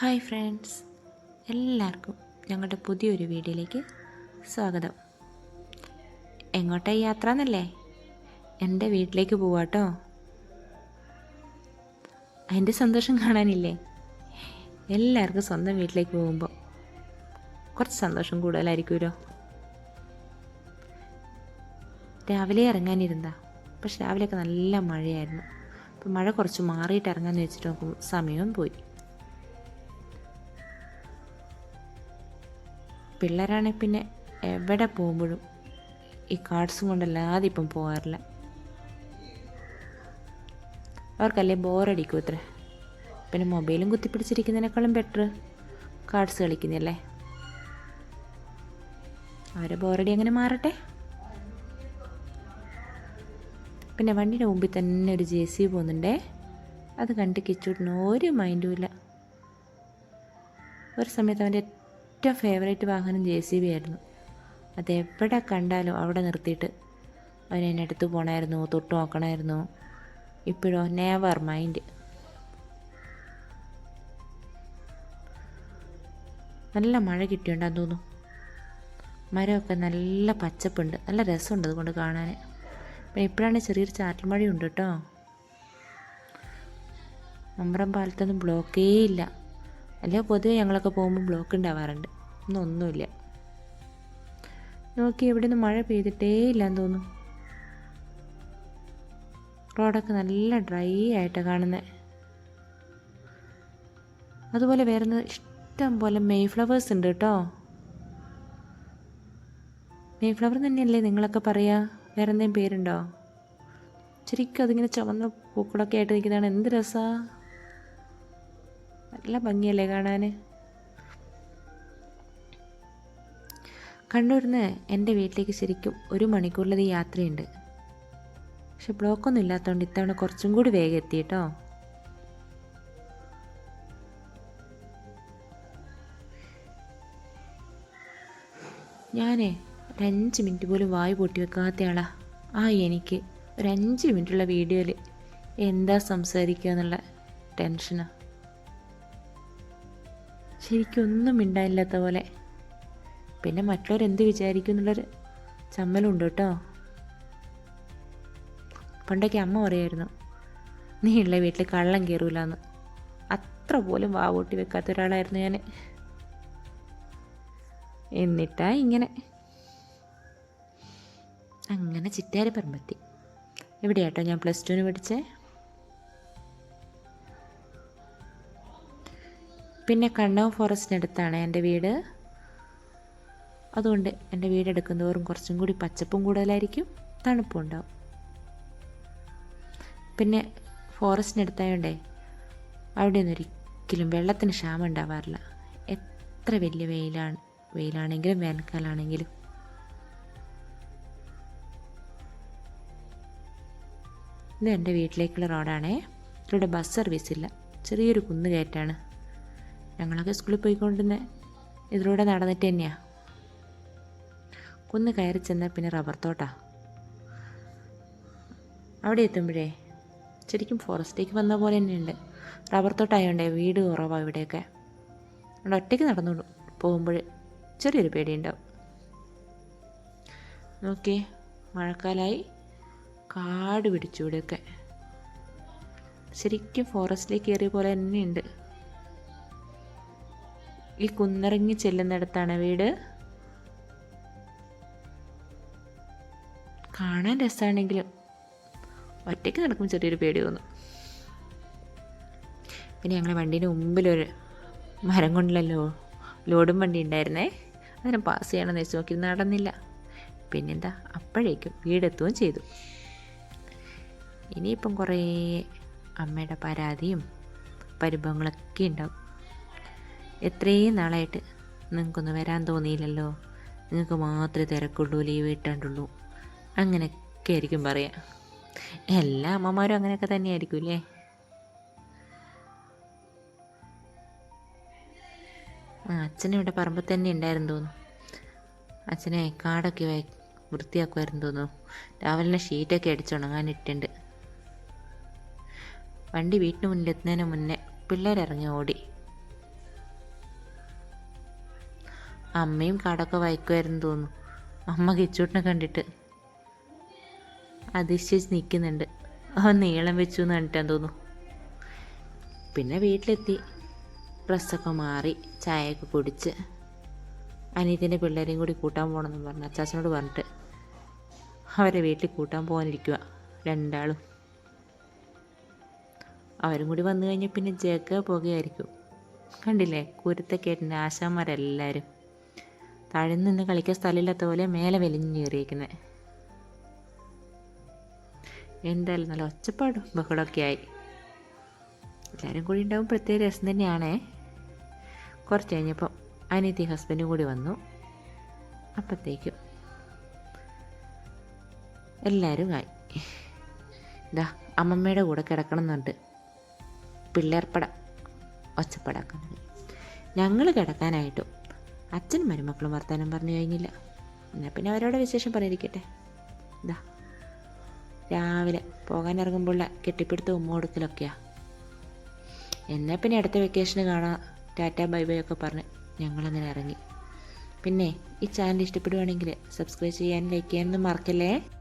Hi friends. എല്ലാവർക്കും ഞങ്ങളുടെ പുതിയൊരു വീഡിയോയിലേക്ക് സ്വാഗതം. എങ്ങോട്ടാണ് യാത്ര എന്നല്ലേ എന്റെ വീട്ടിലേക്ക് പോവാട്ടോ. അതിന്റെ സന്തോഷം കാണാനില്ലേ? എല്ലാവർക്കും സ്വന്തം വീട്ടിലേക്ക് പോകുമ്പോൾ കുറച്ച് സന്തോഷം കൂടുതലായിരിക്കുമല്ലോ. രാവിലെ ഇറങ്ങാനിരുന്നാ. പക്ഷെ രാവിലെയൊക്കെ നല്ല മഴയായിരുന്നു. അപ്പോൾ മഴ കുറച്ച് മാറിയിട്ട് ഇറങ്ങാമെന്ന് വെച്ചിട്ട് നോക്കുമ്പോൾ സമയവും പോയി. പിള്ളേരാണെങ്കിൽ പിന്നെ എവിടെ പോകുമ്പോഴും ഈ കാർഡ്സും കൊണ്ടല്ലാതെ ഇപ്പം പോകാറില്ല. അവർക്കല്ലേ ബോറടിക്കും അത്ര. പിന്നെ മൊബൈലും കുത്തിപ്പിടിച്ചിരിക്കുന്നതിനേക്കാളും ബെറ്റർ കാർഡ്സ് കളിക്കുന്നല്ലേ അവരെ ബോറടി അങ്ങനെ മാറട്ടെ? പിന്നെ വണ്ടിയുടെ മുമ്പിൽ തന്നെ ഒരു ജെ സി പോകുന്നുണ്ടേ. അത് കണ്ട് കിച്ചൂട്ടിന് ഒരു മൈൻഡും ഇല്ല. ഒരു സമയത്ത് അവന്റെ ഏറ്റവും ഫേവറേറ്റ് വാഹനം ജെ സി ബി ആയിരുന്നു. അത് എവിടെ കണ്ടാലും അവിടെ നിർത്തിയിട്ട് അവൻ എന്നെ അടുത്ത് പോകണമായിരുന്നു തൊട്ട് നോക്കണമായിരുന്നു ഇപ്പോഴോ നേവർ മൈൻഡ് നല്ല മഴ കിട്ടിയുണ്ടാന്ന് തോന്നുന്നു. മരമൊക്കെ നല്ല പച്ചപ്പുണ്ട്. നല്ല രസമുണ്ട് അതുകൊണ്ട് കാണാൻ പിന്നെ ഇപ്പോഴാണ് ചെറിയൊരു ചാറ്റൽ മഴയുണ്ട് കേട്ടോ. മമ്പ്രം പാലത്തൊന്നും ബ്ലോക്കേ ഇല്ല. അല്ല പൊതുവെ ഞങ്ങളൊക്കെ പോകുമ്പോൾ ബ്ലോക്ക് ഉണ്ടാവാറുണ്ട്. ഇന്നൊന്നുമില്ല നോക്കി ഇവിടെ നിന്ന് മഴ പെയ്തിട്ടേ ഇല്ലാന്ന് തോന്നുന്നു. റോഡൊക്കെ നല്ല ഡ്രൈ ആയിട്ട് കാണുന്നത് അതുപോലെ വേറെ ഇഷ്ടം പോലെ മെയ് ഫ്ലവേഴ്സ് ഉണ്ട് കേട്ടോ. മെയ് ഫ്ലവർ തന്നെയല്ലേ നിങ്ങളൊക്കെ പറയുക വേറെ എന്തെങ്കിലും പേരുണ്ടോ? ശരിക്കും അതിങ്ങനെ ചുവന്ന പൂക്കളൊക്കെ ആയിട്ട് നിൽക്കുന്നതാണ്. എന്ത് രസമാണ് നല്ല ഭംഗിയല്ലേ കാണാൻ കണ്ണൂരിന്ന് എന്റെ വീട്ടിലേക്ക് ശരിക്കും ഒരു മണിക്കൂറിലത് യാത്രയുണ്ട്. പക്ഷെ ബ്ലോക്കൊന്നും ഇല്ലാത്തതുകൊണ്ട് ഇത്തവണ കുറച്ചും കൂടി വേഗം എത്തി കേട്ടോ ഞാനേ ഒരു അഞ്ച് മിനിറ്റ് പോലും വായു പൊട്ടി വെക്കാത്ത ആളാ. ആ എനിക്ക് ഒരു അഞ്ച് മിനിറ്റുള്ള വീഡിയോയിൽ എന്താ സംസാരിക്കുക എന്നുള്ള ടെൻഷനാണ് ശരിക്കും ഒന്നും മിണ്ടാനില്ലാത്ത പോലെ. പിന്നെ മറ്റുള്ളവരെന്ത് വിചാരിക്കും എന്നുള്ളൊരു ചമ്മലുണ്ട് കേട്ടോ. പണ്ടൊക്കെ അമ്മ പറയായിരുന്നു നീ ഉള്ള വീട്ടിൽ കള്ളം കയറൂലെന്ന് അത്ര പോലും വാവൂട്ടി വെക്കാത്ത ഒരാളായിരുന്നു ഞാൻ എന്നിട്ടാ ഇങ്ങനെ അങ്ങനെ ചിറ്റാരി പറമ്പത്തി. എവിടെയാട്ടോ ഞാൻ പ്ലസ് ടുവിന് പഠിച്ചേ? പിന്നെ കണ്ണവ് ഫോറസ്റ്റിനടുത്താണ് എന്റെ വീട്. അതുകൊണ്ട് എന്റെ വീട് എടുക്കുന്നതോറും കുറച്ചും കൂടി പച്ചപ്പും കൂടുതലായിരിക്കും തണുപ്പും ഉണ്ടാവും പിന്നെ ഫോറസ്റ്റിനടുത്തായോണ്ടേ അവിടെ ഒന്നും ഒരിക്കലും വെള്ളത്തിന് ക്ഷാമം ഉണ്ടാവാറില്ല. എത്ര വലിയ വെയിലാണ് വെയിലാണെങ്കിലും വേനൽക്കാലാണെങ്കിലും. ഇത് എന്റെ വീട്ടിലേക്കുള്ള റോഡാണേ. ഇവിടെ ബസ് സർവീസ് ഇല്ല. ചെറിയൊരു കുന്ന് കയറ്റാണ്. ഞങ്ങളൊക്കെ സ്കൂളിൽ പോയിക്കൊണ്ടിരുന്ന. ഇതിലൂടെ നടന്നിട്ട് തന്നെയാണ് കുന്ന് കയറി ചെന്നാൽ പിന്നെ റബ്ബർ തോട്ടാ. അവിടെ എത്തുമ്പോഴേ ശരിക്കും ഫോറസ്റ്റിലേക്ക് വന്ന പോലെ തന്നെയുണ്ട്. റബ്ബർ തോട്ടായതുകൊണ്ടേ വീട് കുറവാണ് ഇവിടെയൊക്കെ. അവിടെ ഒറ്റയ്ക്ക് നടന്നു പോകുമ്പോൾ ചെറിയൊരു പേടിയുണ്ടാവും. നോക്കി മഴക്കാലമായി കാട് പിടിച്ചു ഇവിടെയൊക്കെ. ശരിക്കും ഫോറസ്റ്റിലേക്ക് കയറിയ പോലെ തന്നെയുണ്ട്. ഈ കുന്നിറങ്ങി ചെല്ലുന്നിടത്താണ് വീട്. കാണാൻ രസമാണെങ്കിലും ഒറ്റയ്ക്ക് നടക്കുമ്പോൾ ചെറിയൊരു പേടി തോന്നും. പിന്നെ ഞങ്ങളെ വണ്ടീന്റെ മുമ്പിലൊരു മരം കൊണ്ടല്ലോ ലോഡും വണ്ടി ഉണ്ടായിരുന്നേ. അതിനെ പാസ് ചെയ്യണമെന്ന് വെച്ച് നോക്കി നടന്നില്ല. പിന്നെന്താ? അപ്പോഴേക്കും വീടെത്തുകയും ചെയ്തു. ഇനിയിപ്പം കുറേ അമ്മയുടെ പരാതിയും പരിഭവങ്ങളൊക്കെ ഉണ്ടാവും. എത്രയും നാളായിട്ട് നിങ്ങൾക്കൊന്ന് വരാൻ തോന്നിയില്ലല്ലോ. നിങ്ങൾക്ക് മാത്രമേ തിരക്കുള്ളൂ ലീവ് കിട്ടാണ്ടുള്ളൂ അങ്ങനെയൊക്കെ ആയിരിക്കും പറയാം. എല്ലാ അമ്മമാരും അങ്ങനെയൊക്കെ തന്നെയായിരിക്കും അല്ലേ ആ അച്ഛനിവിടെ പറമ്പിൽ തന്നെ ഉണ്ടായിരുന്നു തോന്നുന്നു. അച്ഛനെ കാടൊക്കെ വൃത്തിയാക്കുമായിരുന്നു തോന്നുന്നു. രാവിലെ ഷീറ്റൊക്കെ അടിച്ചുണങ്ങാനിട്ടുണ്ട് വണ്ടി വീട്ടിന് മുന്നിലെത്തുന്നതിന് മുന്നേ പിള്ളേരിറങ്ങി ഓടി. അമ്മയും കാടൊക്കെ വായിക്കുമായിരുന്നു തോന്നുന്നു. അമ്മ കിച്ചൂട്ടിനെ കണ്ടിട്ട് അതിശയിച്ച് നിൽക്കുന്നുണ്ട്. അവൻ നീളം വെച്ചു എന്ന് കണ്ടിട്ടാൻ തോന്നുന്നു. പിന്നെ വീട്ടിലെത്തി. ഡ്രസ്സൊക്കെ മാറി ചായയൊക്കെ കുടിച്ച് അനിയത്തിന്റെ പിള്ളേരെയും കൂടി കൂട്ടാൻ പോകണമെന്ന് പറഞ്ഞു. അച്ചാച്ചനോട് പറഞ്ഞിട്ട് അവരെ വീട്ടിൽ കൂട്ടാൻ പോകാനിരിക്കുക രണ്ടാളും. അവരും കൂടി വന്നു കഴിഞ്ഞാൽ പിന്നെ ജഗ പോകുകയായിരിക്കും കണ്ടില്ലേ? കുരുത്തക്കേട്ടിന്റെ ആശാന്മാരെല്ലാവരും താഴെ നിന്ന് കളിക്കാൻ സ്ഥലമില്ലാത്ത പോലെ മേലെ വലിഞ്ഞു കയറിയിരിക്കുന്നത് എന്തായാലും നല്ല ഒച്ചപ്പാടും ബഹളമൊക്കെ ആയി. എല്ലാവരും കൂടി ഉണ്ടാവും പ്രത്യേക രസം തന്നെയാണേ. കുറച്ച് കഴിഞ്ഞപ്പം അനിയത്തി ഹസ്ബൻഡും കൂടി വന്നു. അപ്പോഴത്തേക്കും എല്ലാവരും ആയി. ഇതാ അമ്മമ്മയുടെ കൂടെ കിടക്കണം എന്നുണ്ട് പിള്ളേർപ്പട ഒച്ചപ്പടാക്കുന്നത് ഞങ്ങൾ കിടക്കാനായിട്ടും അച്ഛനും മരുമക്കളും വർത്തമാനം പറഞ്ഞു കഴിഞ്ഞില്ല. എന്നാൽ പിന്നെ അവരോട് വിശേഷം പറഞ്ഞിരിക്കട്ടെ ഇതാ രാവിലെ പോകാൻ ഇറങ്ങുമ്പോൾ കെട്ടിപ്പിടുത്ത ഉമ്മ കൊടുക്കലൊക്കെയാ. എന്നാൽ പിന്നെ അടുത്ത വെക്കേഷന് കാണാം. ടാറ്റ ബൈ ബൈ ഒക്കെ പറഞ്ഞ് ഞങ്ങളങ്ങനെ ഇറങ്ങി. പിന്നെ ഈ ചാനൽ ഇഷ്ടപ്പെടുവാണെങ്കിൽ സബ്സ്ക്രൈബ് ചെയ്യാനും ലൈക്ക് ചെയ്യാനൊന്നും മറക്കല്ലേ?